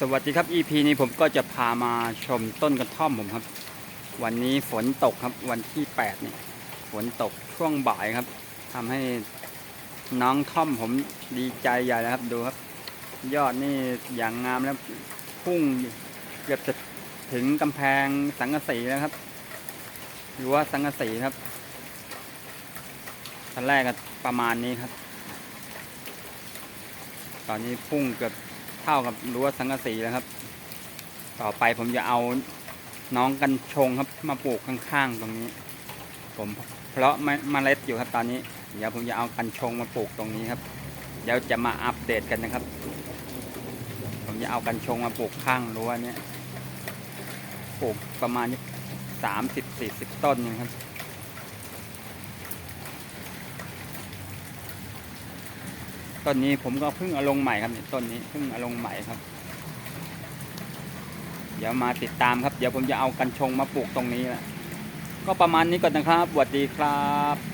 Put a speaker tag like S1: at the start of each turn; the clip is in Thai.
S1: สวัสดีครับ EP นี้ผมก็จะพามาชมต้นกระท่อมผมครับ วันนี้ฝนตกครับวันที่8เนี่ยฝนตกช่วงบ่ายครับทำให้น้องท่อมผมดีใจใหญ่แล้วครับดูครับ ยอดนี่อย่างงามแล้วพุ่งเกือบจะถึงกำแพงสังกะสีแล้วครับหรือว่าสังกะสีครับทันแรกก็ประมาณนี้ครับ ตอนนี้พุ่งเกือบ เท่ากับรั้วสังกะสีแล้วครับ ต่อไปผมจะเอาน้องกันชงครับมาปลูกข้างๆตรงนี้ ผมเพราะเมเมล็ดอยู่ครับตอนนี้ เดี๋ยวผมจะเอากันชงมาปลูกตรงนี้ครับ เดี๋ยวจะมาอัปเดตกันนะครับ ผมจะเอากันชงมาปลูกข้างรั้วเนี้ยปลูกประมาณสามสิบสี่สิบต้นนะครับ ต้นนี้ผมก็เพิ่งเอาลงใหม่ครับเนี่ยต้นนี้เพิ่งเอาลงใหม่ครับ เดี๋ยวมาติดตามครับ เดี๋ยวผมจะเอากันชงมาปลูกตรงนี้แหละก็ประมาณนี้ก่อนนะครับสวัสดีครับ